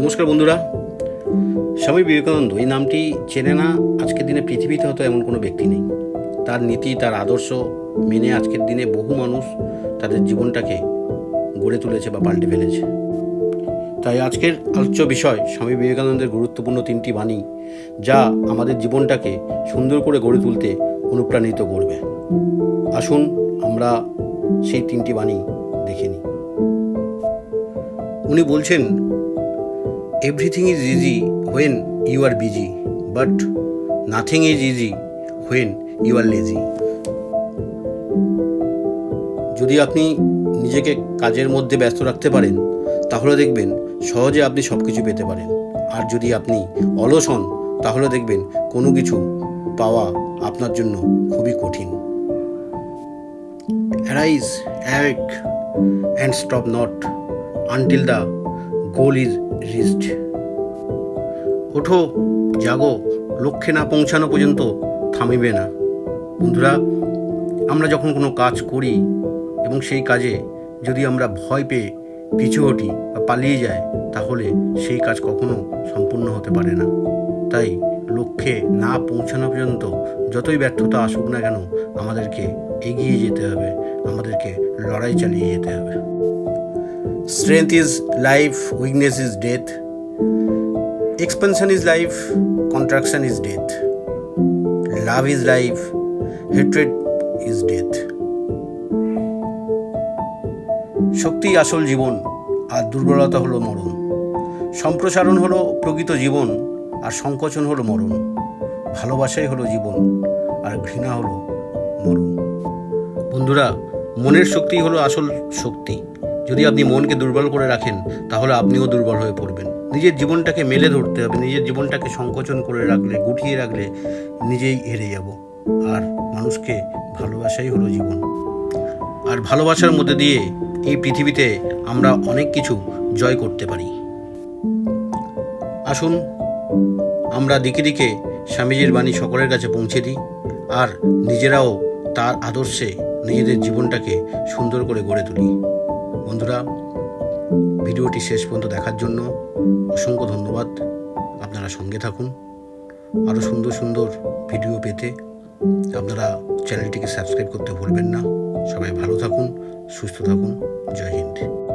নমস্কার বন্ধুরা। স্বামী বিবেকানন্দ, এই নামটি চেনে না, আজকের দিনে পৃথিবীতে হয়তো এমন কোনো ব্যক্তি নেই। তার নীতি, তার আদর্শ মেনে আজকের দিনে বহু মানুষ তাদের জীবনটাকে গড়ে তুলেছে বা পাল্টে ফেলেছে। তাই আজকের আলোচ্য বিষয় স্বামী বিবেকানন্দের গুরুত্বপূর্ণ তিনটি বাণী, যা আমাদের জীবনটাকে সুন্দর করে গড়ে তুলতে অনুপ্রাণিত করবে। আসুন আমরা সেই তিনটি বাণী দেখে নিই। উনি বলছেন everything is easy when you are busy but nothing is easy when you are lazy যদি আপনি নিজেকে কাজের মধ্যে ব্যস্ত রাখতে পারেন, তাহলে দেখবেন সহজে আপনি সব কিছু পেতে পারেন। আর যদি আপনি অলস হন, তাহলে দেখবেন কোনো কিছু পাওয়া আপনার জন্য খুবই কঠিন। Arise awake and stop not until the is reached ওঠো, জাগো, লক্ষ্যে না পৌঁছানো পর্যন্ত থামিবে না। বন্ধুরা, আমরা যখন কোনো কাজ করি এবং সেই কাজে যদি আমরা ভয় পেয়ে পিছু হটি বা পালিয়ে যাই, তাহলে সেই কাজ কখনো সম্পূর্ণ হতে পারে না। তাই লক্ষ্যে না পৌঁছানো পর্যন্ত যতই ব্যর্থতা আসুক না কেন, আমাদেরকে এগিয়ে যেতে হবে, আমাদেরকে লড়াই চালিয়ে যেতে হবে। Strength is life, weakness is death. Expansion is life, contraction is death. Love is life, hatred is death. শক্তি আসল জীবন আর দুর্বলতা হলো মরণ সম্প্রসারণ হলো প্রকৃত জীবন আর সংকোচন হলো মরণ ভালোবাসাই হলো জীবন আর ঘৃণা হলো মরণ বন্ধুরা মনের শক্তি হলো আসল শক্তি যদি আপনি মনকে দুর্বল করে রাখেন, তাহলে আপনিও দুর্বল হয়ে পড়বেন। নিজের জীবনটাকে মেলে ধরতে হবে, নিজের জীবনটাকে সংকোচন করে রাখলে, গুটিয়ে রাখলে নিজেই হেরে যাব। আর মানুষকে ভালোবাসাই হলো জীবন। আর ভালোবাসার মধ্যে দিয়ে এই পৃথিবীতে আমরা অনেক কিছু জয় করতে পারি। আসুন, আমরা দিকে দিকে স্বামীজির বাণী সকলের কাছে পৌঁছে দিই, আর নিজেরাও তার আদর্শে নিজেদের জীবনটাকে সুন্দর করে গড়ে তুলি। বন্ধুরা, ভিডিওটি শেষ পর্যন্ত দেখার জন্য অসংখ্য ধন্যবাদ। আপনারা সঙ্গে থাকুন। আরও সুন্দর সুন্দর ভিডিও পেতে আপনারা চ্যানেলটিকে সাবস্ক্রাইব করতে ভুলবেন না। সবাই ভালো থাকুন, সুস্থ থাকুন। জয় হিন্দ।